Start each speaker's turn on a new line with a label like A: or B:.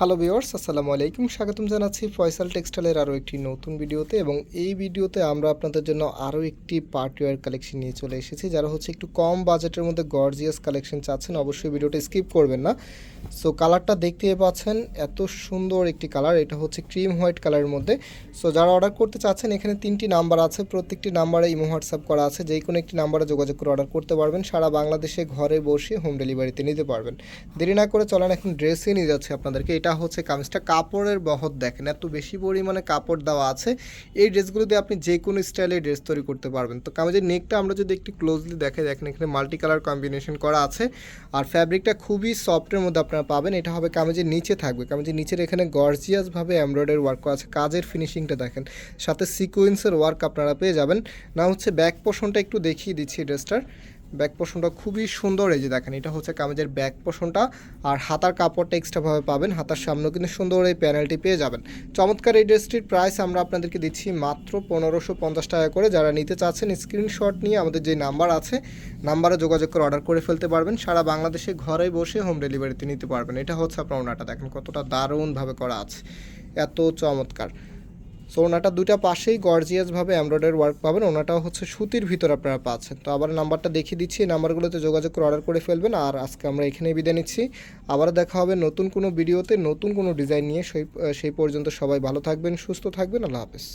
A: Hello viewers আসসালামু আলাইকুম। স্বাগতম জানাচ্ছি ফয়সাল টেক্সটাইলের আরও একটি নতুন ভিডিওতে এবং এই ভিডিওতে আমরা আপনাদের জন্য আরও একটি পার্টিওয়ার কালেকশন নিয়ে চলে এসেছি, যারা হচ্ছে একটু কম বাজেটের মধ্যে গর্জিয়াস কালেকশন চাচ্ছেন, অবশ্যই ভিডিওটা স্কিপ করবেন না। সো কালারটা দেখতে পাচ্ছেন, এত সুন্দর একটি কালার এটা হচ্ছে ক্রিম হোয়াইট কালারের মধ্যে। সো যারা অর্ডার করতে চাচ্ছেন, এখানে তিনটি নাম্বার আছে, প্রত্যেকটি নাম্বারে ইমো হোয়াটসঅ্যাপ করা আছে, যে কোনো একটি নাম্বারে যোগাযোগ করে অর্ডার করতে পারবেন, সারা বাংলাদেশে ঘরে বসে হোম ডেলিভারিতে নিতে পারবেন। দেরি না করে চলেন, এখন ড্রেসই নিয়ে যাচ্ছে আপনাদেরকে এটা হচ্ছে কামিজটা কাপড়ের বহর দেখেন, এত বেশি পরিমাণে কাপড় দেওয়া আছে। এই ড্রেসগুলো দিয়ে আপনি যে কোনো স্টাইলে ড্রেস তৈরি করতে পারবেন। তো কামিজের নেকটা আমরা যদি একটু ক্লোজলি দেখে দেখেন এখানে মাল্টি কালার কম্বিনেশন করা আছে। আর ফ্যাব্রিকটা খুবই সফটের মধ্যে আপনারা পাবেন। এটা হবে কামিজের নিচে থাকবে। কামিজের নিচের এখানে গর্জিয়াসভাবে এমব্রয়ডারি ওয়ার্ক করা আছে। কাজের ফিনিশিংটা দেখেন। সাথে সিকোয়েন্সের ওয়ার্ক আপনারা পেয়ে যাবেন। না হচ্ছে ব্যাক পোর্শনটা একটু দেখিয়ে দিচ্ছি ড্রেসটার। ব্যাক পোর্শনটা খুবই সুন্দর। এই যে দেখেন, এটা হচ্ছে কামিজের ব্যাক পোর্শনটা আর হাতার কাপড়টা এক্সট্রাভাবে পাবেন। হাতার সামনেও কিন্তু সুন্দর এই প্যানেলটি পেয়ে যাবেন। চমৎকার এই ড্রেসটির প্রাইস আমরা আপনাদেরকে দিচ্ছি মাত্র পনেরোশো পঞ্চাশ টাকা করে। যারা নিতে চাচ্ছেন স্ক্রিনশট নিয়ে আমাদের যে নাম্বার আছে নাম্বারে যোগাযোগ করে অর্ডার করে ফেলতে পারবেন। সারা বাংলাদেশে ঘরে বসে হোম ডেলিভারিতে নিতে পারবেন। এটা হচ্ছে আপনার ওনাটা। দেখেন কতটা দারুণভাবে করা আছে। এত চমৎকার। সো ওনাটা দুইটা পাশেই গর্জিয়াসভাবে এমব্রয়ডারি ওয়ার্ক পাবেন। ওনাটাও হচ্ছে সুতির ভিতর আপনারা পাচ্ছেন। তো আবার নাম্বারটা দেখিয়ে দিচ্ছি। এই নাম্বারগুলোতে যোগাযোগ করে অর্ডার করে ফেলবেন। আর আজকে আমরা এখানেই বিদায় নিচ্ছি। আবার দেখা হবে নতুন কোনো ভিডিওতে, নতুন কোনো ডিজাইন নিয়ে। সেই সেই পর্যন্ত সবাই ভালো থাকবেন, সুস্থ থাকবেন। আল্লাহ হাফেজ।